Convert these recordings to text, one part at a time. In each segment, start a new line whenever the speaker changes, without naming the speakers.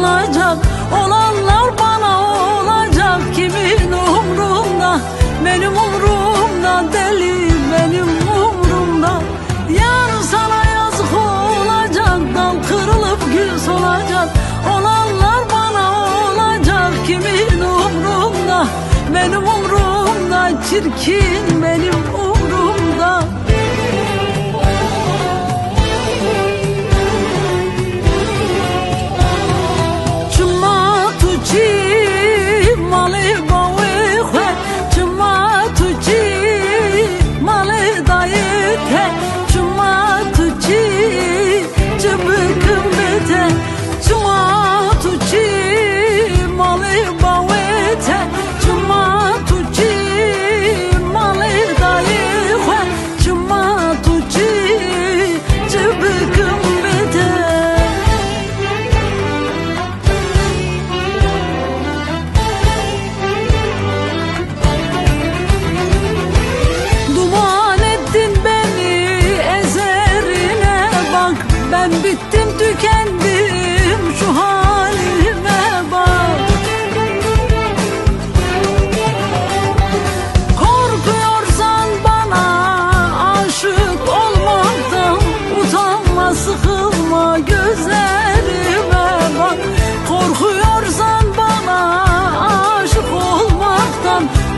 olacak. Olanlar bana olacak. Kimin umrunda? Benim umrumda deli Benim umrumda. Yar sana yazık olacak. Dal kırılıp gül solacak Olanlar bana olacak. Kimin umrunda? Benim umrumda çirkin Benim umrumda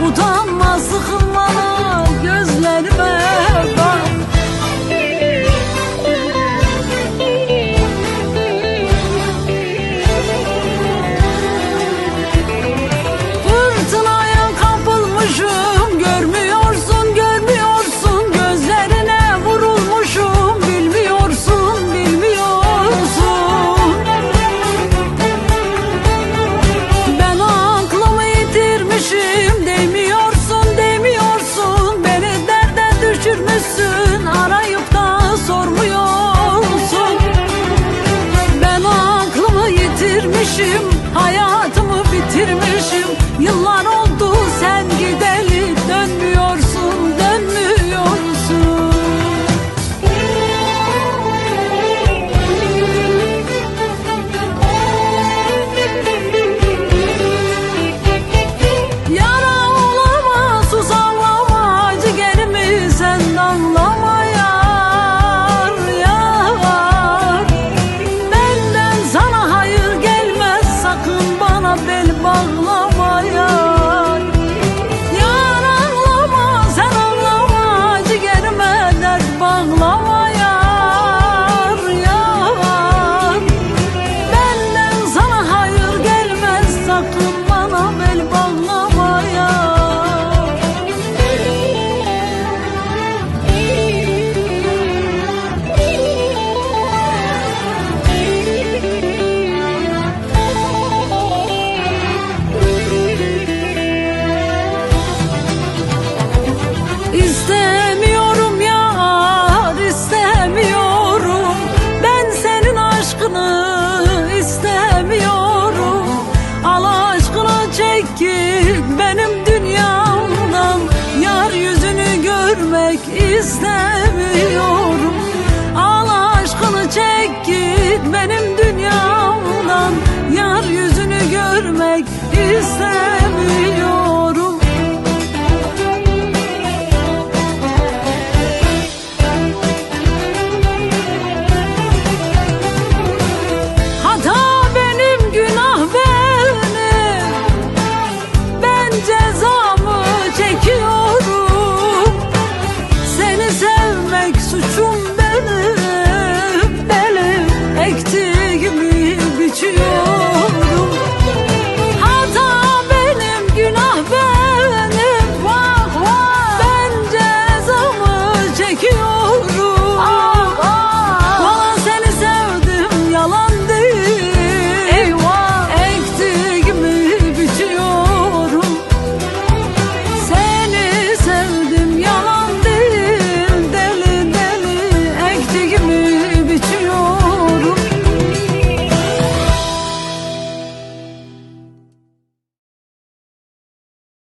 olmaktan